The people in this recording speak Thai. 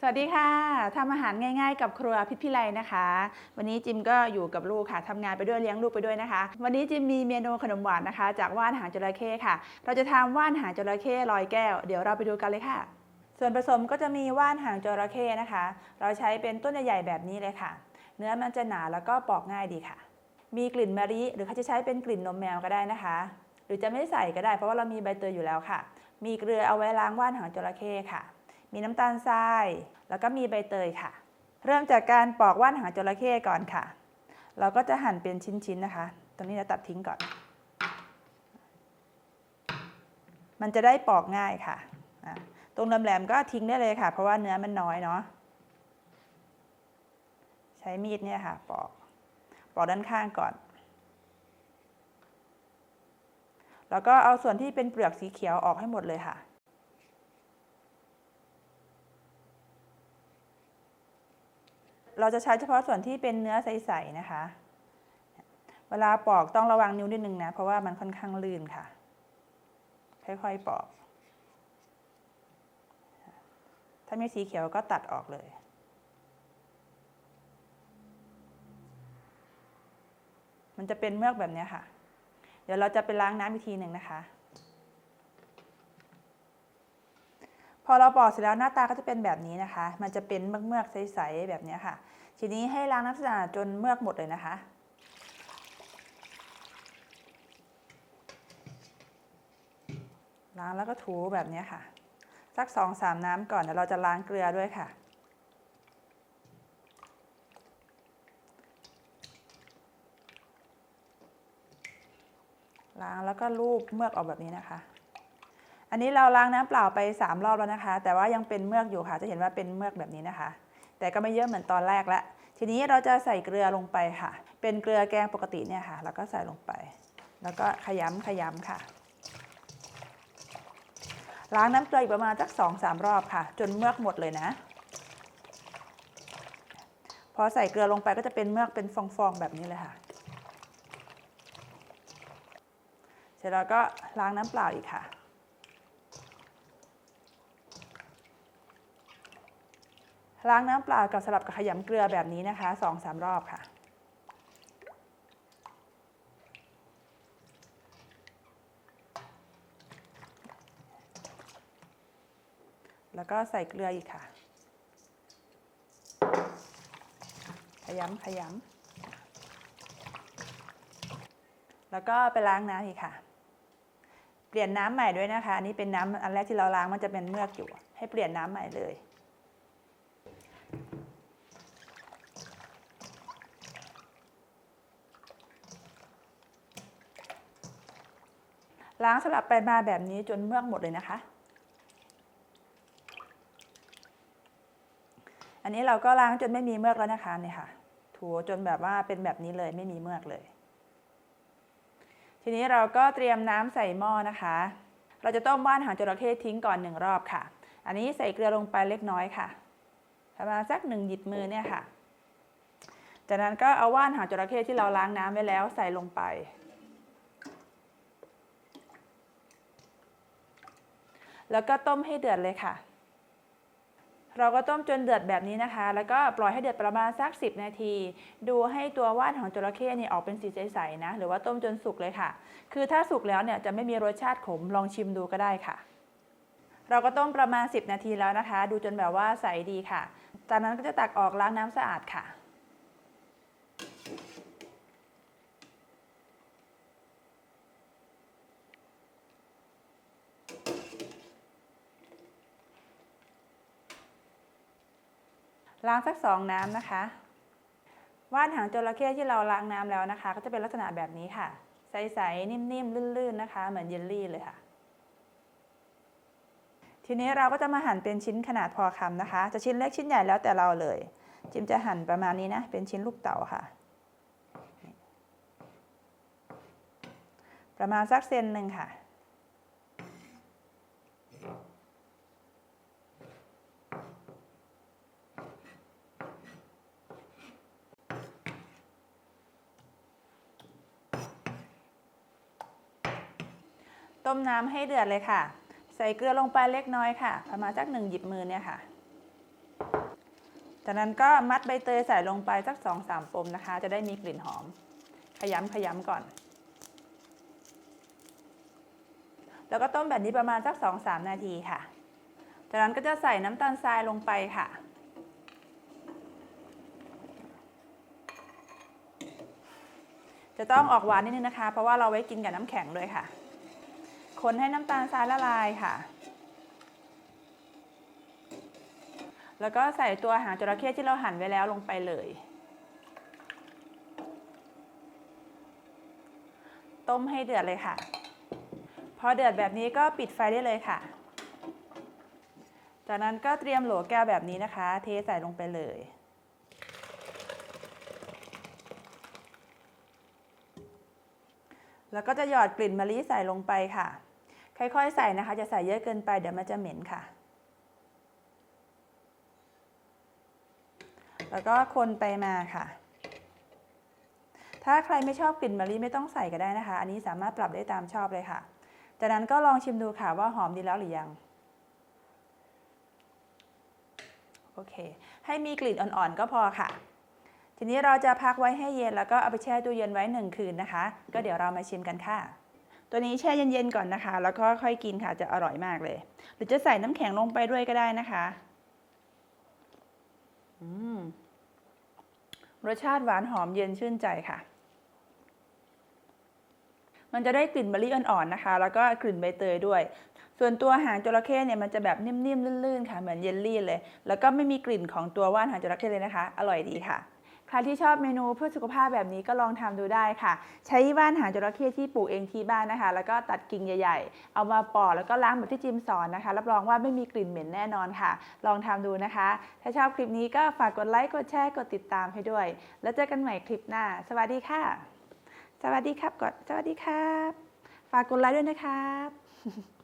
สวัสดีค่ะทำอาหารง่ายๆ กับครัวพิพิไลนะคะ วันนี้จิมก็อยู่กับลูกค่ะทำงานไปด้วยเลี้ยงลูกไปด้วยนะคะ วันนี้จิมมีเมนูขนมหวานนะคะ จากว่านหางจระเข้ค่ะ เราจะทำว่านหางจระเข้ลอยแก้วเดี๋ยวเราไปดูกันเลยค่ะ ส่วนผสมก็จะมีว่านหางจระเข้นะคะ เราใช้เป็นต้นใหญ่ๆแบบนี้เลยค่ะ เนื้อมันจะหนาแล้วก็ปอกง่ายดีค่ะ มีกลิ่นมะลิหรือเขาจะใช้เป็นกลิ่นนมแมวก็ได้นะคะ หรือจะไม่ใส่ก็ได้เพราะว่าเรามีใบเตยอยู่แล้วค่ะ มีเกลือเอาไว้ล้างว่านหางจระเข้ค่ะ มีน้ำตาลทราย แล้วก็มีใบเตยค่ะ เริ่มจากการปอกว่านหางจระเข้ก่อนค่ะ เราก็จะหั่นเป็นชิ้นๆนะคะ ตรงนี้เราตัดทิ้งก่อน มันจะได้ปอกง่ายค่ะอะ ตรงแหลมๆก็ทิ้งได้เลยค่ะ เพราะว่าเนื้อมันน้อยเนาะ ใช้มีดเนี่ยค่ะ ปอก ปอกด้านข้างก่อน แล้วก็เอาส่วนที่เป็นเปลือกสีเขียวออกให้หมดเลยค่ะ เราจะใช้เฉพาะส่วนที่เป็นเนื้อใสๆนะคะ เวลาปอกต้องระวังนิ้วนิดนึงนะ เพราะว่ามันค่อนข้างลื่นค่ะ ค่อยๆปอก ถ้ามีสีเขียวก็ตัดออกเลยมันจะเป็นเมือกแบบนี้ค่ะ เดี๋ยวเราจะไปล้างน้ำอีกทีหนึ่งนะคะ พอเราปอกเสร็จแล้วหน้าตาก็จะเป็นแบบนี้นะคะ มันจะเป็นเมือกๆใสๆแบบนี้ค่ะ ทีนี้ให้ล้างน้ำสะอาดจนเมือกหมดเลยนะคะล้างแล้วก็ถูแบบนี้ค่ะ สักสองสามน้ำก่อนเดี๋ยวเราจะล้างเกลือด้วยค่ะ ล้างแล้วก็ลูบเมือกออกแบบนี้นะคะ อันนี้เราล้างน้ำเปล่าไป 3 รอบแล้วนะคะ แต่ว่ายังเป็นเมือกอยู่ค่ะ จะเห็นว่าเป็นเมือกแบบนี้นะคะ แต่ก็ไม่เยอะเหมือนตอนแรกละทีนี้เราจะใส่เกลือลงไปค่ะ เป็นเกลือแกงปกติเนี่ยค่ะ แล้วก็ใส่ลงไป แล้วก็ขยำขยำค่ะ ล้างน้ำเกลืออีกประมาณสักสองสามรอบค่ะ จนเมือกหมดเลยนะ พอใส่เกลือลงไปก็จะเป็นเมือกเป็นฟองๆแบบนี้เลยค่ะ เสร็จแล้วก็ล้างน้ำเปล่าอีกค่ะ ล้างน้ำเปล่ากับสลับกับขยำเกลือแบบนี้นะคะสองสามรอบค่ะ แล้วก็ใส่เกลืออีกค่ะ ขยำขยำแล้วก็ไปล้างน้ำอีกค่ะ เปลี่ยนน้ำใหม่ด้วยนะคะ อันนี้เป็นน้ำอันแรกที่เราล้างมันจะเป็นเมือกอยู่ ให้เปลี่ยนน้ำใหม่เลย ล้างสลับไปมาแบบนี้จนเมือกหมดเลยนะคะ อันนี้เราก็ล้างจนไม่มีเมือกแล้วนะคะเนี่ยค่ะ ถูจนแบบว่าเป็นแบบนี้เลยไม่มีเมือกเลย ทีนี้เราก็เตรียมน้ำใส่หม้อนะคะ เราจะต้มว่านหางจระเข้ทิ้งก่อนหนึ่งรอบค่ะ อันนี้ใส่เกลือลงไปเล็กน้อยค่ะ ประมาณสักหนึ่งหยิบมือเนี่ยค่ะ จากนั้นก็เอาว่านหางจระเข้ที่เราล้างน้ำไว้แล้วใส่ลงไป แล้วก็ต้มให้เดือดเลยค่ะ เราก็ต้มจนเดือดแบบนี้นะคะ แล้วก็ปล่อยให้เดือดประมาณสัก 10 นาที ดูให้ตัวว่านของจระเข้เนี่ยออกเป็นสีใสๆนะ หรือว่าต้มจนสุกเลยค่ะ คือถ้าสุกแล้วเนี่ยจะไม่มีรสชาติขม ลองชิมดูก็ได้ค่ะ เราก็ต้มประมาณ 10 นาทีแล้วนะคะ ดูจนแบบว่าใสดีค่ะ จากนั้นก็จะตักออกล้างน้ำสะอาดค่ะ ล้างสักสองน้ำนะคะว่านหางจระเข้ที่เราล้างน้ำแล้วนะคะ ก็จะเป็นลักษณะแบบนี้ค่ะ ใสๆนิ่มๆลื่นๆนะคะ เหมือนเยลลี่เลยค่ะ ทีนี้เราก็จะมาหั่นเป็นชิ้นขนาดพอคำนะคะ จะชิ้นเล็กชิ้นใหญ่แล้วแต่เราเลย จิมจะหั่นประมาณนี้นะ เป็นชิ้นลูกเต๋าค่ะ ประมาณสักเซนหนึ่งค่ะ ต้มน้ำให้เดือดเลยค่ะ ใส่เกลือลงไปเล็กน้อยค่ะ ประมาณสักหนึ่งหยิบมือเนี่ยค่ะ จากนั้นก็มัดใบเตยใส่ลงไปสักสองสามปมนะคะ จะได้มีกลิ่นหอม ขยำขยำก่อน แล้วก็ต้มแบบนี้ประมาณสักสองสามนาทีค่ะ จากนั้นก็จะใส่น้ำตาลทรายลงไปค่ะจะต้องออกหวานนิดนึงนะคะ เพราะว่าเราไว้กินกับน้ำแข็งด้วยค่ะ คนให้น้ำตาลทรายละลายค่ะ แล้วก็ใส่ตัวหางจระเข้ที่เราหั่นไว้แล้วลงไปเลย ต้มให้เดือดเลยค่ะ พอเดือดแบบนี้ก็ปิดไฟได้เลยค่ะ จากนั้นก็เตรียมโหลแก้วแบบนี้นะคะ เทใส่ลงไปเลยแล้วก็จะหยอดกลิ่นมะลิใส่ลงไปค่ะ ค่อยๆ ใส่นะคะ จะใส่เยอะเกินไปเดี๋ยวมันจะเหม็นค่ะ แล้วก็คนไปมาค่ะ ถ้าใครไม่ชอบกลิ่นมะลิไม่ต้องใส่ก็ได้นะคะ อันนี้สามารถปรับได้ตามชอบเลยค่ะ จากนั้นก็ลองชิมดูค่ะว่าหอมดีแล้วหรือยัง โอเค ให้มีกลิ่นอ่อนๆก็พอค่ะ ทีนี้เราจะพักไว้ให้เย็นแล้วก็เอาไปแช่ตู้เย็นไว้หนึ่งคืนนะคะ ก็เดี๋ยวเรามาชิมกันค่ะ ตัวนี้แช่เย็นๆก่อนนะคะ แล้วก็ค่อยกินค่ะจะอร่อยมากเลย หรือจะใส่น้ำแข็งลงไปด้วยก็ได้นะคะอรสชาติหวานหอมเย็นชื่นใจค่ะ มันจะได้กลิ่นมะลิอ่อนๆนะคะ แล้วก็กลิ่นใบเตยด้วย ส่วนตัวหางจระเข้เนี่ยมันจะแบบนิ่มๆลื่นๆค่ะเหมือนเยลลี่เลย แล้วก็ไม่มีกลิ่นของตัวว่านหางจระเข้เลยนะคะ อร่อยดีค่ะ ใครที่ชอบเมนูเพื่อสุขภาพแบบนี้ก็ลองทำดูได้ค่ะ ใช้ว่านหางจระเข้ที่ปลูกเองที่บ้านนะคะ แล้วก็ตัดกิ่งใหญ่ๆ เอามาปอกแล้วก็ล้างแบบที่จิมสอนนะคะ รับรองว่าไม่มีกลิ่นเหม็นแน่นอนค่ะ ลองทำดูนะคะ ถ้าชอบคลิปนี้ก็ฝากกดไลค์กดแชร์กดติดตามให้ด้วย แล้วเจอกันใหม่คลิปหน้า สวัสดีค่ะ สวัสดีครับกดสวัสดีครับ ฝากกดไลค์ด้วยนะครับ